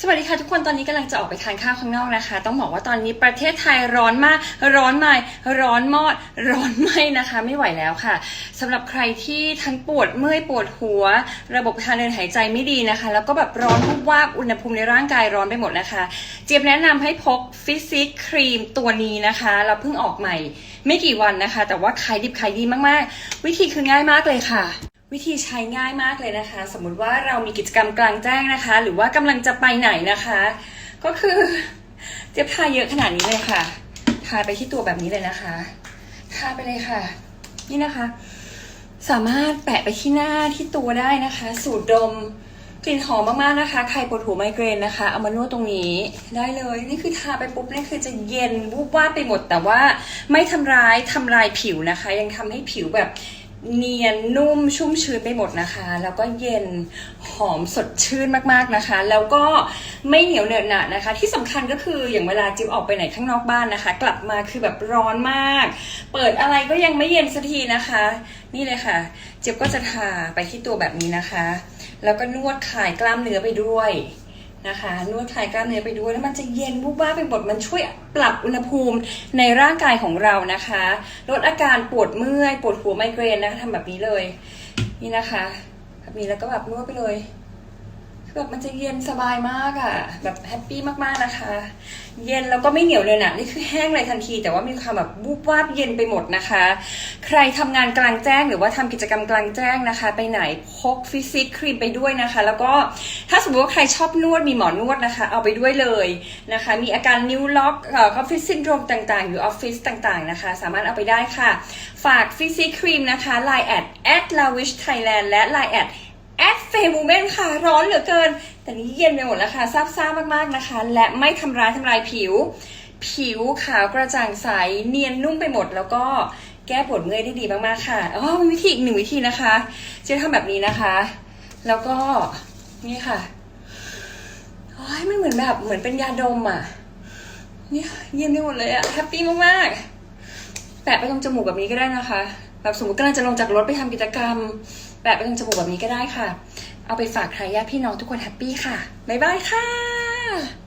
สวัสดีค่ะทุกคนตอนนี้กำลังจะออกไปทานข้าวข้างนอกนะคะ ต้องบอกว่าตอนนี้ประเทศไทยร้อนมาก ร้อนไม่ร้อนมอด ร้อนไหมนะคะ ไม่ไหวแล้วค่ะสำหรับใครที่ทั้งปวดเมื่อยปวดหัว ระบบทางเดินหายใจไม่ดีนะคะ แล้วก็แบบร้อนวุบวาบอุณหภูมิในร่างกายร้อนไปหมดนะคะ เจี๊ยบแนะนำให้พกฟิสิกครีมตัวนี้นะคะ เราเพิ่งออกใหม่ ไม่กี่วันนะคะ แต่ว่าขายดิบขายดีมากๆ วิธีคือง่ายมากเลยค่ะ วิธีใช้ง่ายมากเลยนะคะ สมมุติว่าเรามีกิจกรรมกลางแจ้งนะคะ หรือว่ากำลังจะไปไหนนะคะ ก็คือเจี๊ยบทาเยอะขนาดนี้เลยค่ะ ทาไปที่ตัวแบบนี้เลยนะคะ ทาไปเลยค่ะ นี่นะคะ สามารถแปะไปที่หน้าที่ตัวได้นะคะ สูดดมกลิ่นหอมมากๆนะคะใครปวดหัวไมเกรนนะคะเอามานวดตรงนี้ได้เลย นี่คือทาไปปุ๊บนี่คือจะเย็นวูบวาบไปหมด แต่ว่าไม่ทำร้ายทำลายผิวนะคะ ยังทำให้ผิวแบบ เนียนนุ่มชุ่มชื้นไปหมดนะคะ แล้วก็เย็นหอมสดชื่นมากๆนะคะ แล้วก็ไม่เหนียวเหนอะหนะนะคะ ที่สำคัญก็คืออย่างเวลาจิ๊บออกไปไหนข้างนอกบ้านนะคะ กลับมาคือแบบร้อนมาก เปิดอะไรก็ยังไม่เย็นสักทีนะคะ นี่เลยค่ะจี๊บก็จะทาไปที่ตัวแบบนี้นะคะ แล้วก็นวดคลายกล้ามเนื้อไปด้วย นะคะนวดคลายกล้ามเนื้อไปด้วยแล้วมันจะเย็นวุบว่าไปหมดมันช่วยปรับอุณหภูมิในร่างกายของเรานะคะ ลดอาการปวดเมื่อย ปวดหัวไมเกรนนะคะทำแบบนี้เลย นี่นะคะแบบนี้แล้วก็แบบนวดไปเลย แบบมันจะเย็นสบายมากอะ่ะ แบบแฮปปี้มากๆนะคะ เย็นแล้วก็ไม่เหนียวเลยนะนี่คือแห้งเลยทันที แต่ว่ามีความแบบวูบวาบเย็นไปหมดนะคะ ใครทำงานกลางแจ้งหรือว่าทำกิจกรรมกลางแจ้งนะคะ ไปไหนพกฟิสิกครีมไปด้วยนะคะ แล้วก็ถ้าสมมติว่าใครชอบนวดมีหมอนวดนะคะ เอาไปด้วยเลยนะคะ มีอาการนิ้วล็อกเอ่อออฟฟิศซินโดรมต่างๆ อยู่ออฟฟิศต่างๆนะคะ สามารถเอาไปได้ค่ะ ฝากฟิสิกครีมนะคะ Line แอด at lavish thailand และ Line แอด แอดเฟมูเมนค่ะ ร้อนเหลือเกิน แต่นี้เย็นไปหมดแล้วค่ะซาบซ่ามากๆนะคะ และไม่ทำร้ายทำลายผิว ผิวขาวกระจ่างใส เนียนนุ่มไปหมดแล้วก็แก้ปวดเมื่อยได้ดีมากๆค่ะอ๋อมีวิธีอีกหนึ่งวิธีนะคะ จะทำแบบนี้นะคะ แล้วก็นี่ค่ะโอ้ยมันเหมือนแบบเหมือนเป็นยาดมอะ เนี่ยเย็นไปหมดเลยอะแฮปปี้มากๆแปะไปตรงจมูกแบบนี้ก็ได้นะคะ แบบสมมติกำลังจะลงจากรถไปทำกิจกรรม แบบไปตรงจมูกแบบนี้ก็ได้ค่ะ เอาไปฝากใครญาติพี่น้องทุกคนแฮปปี้ค่ะ บ๊ายบายค่ะ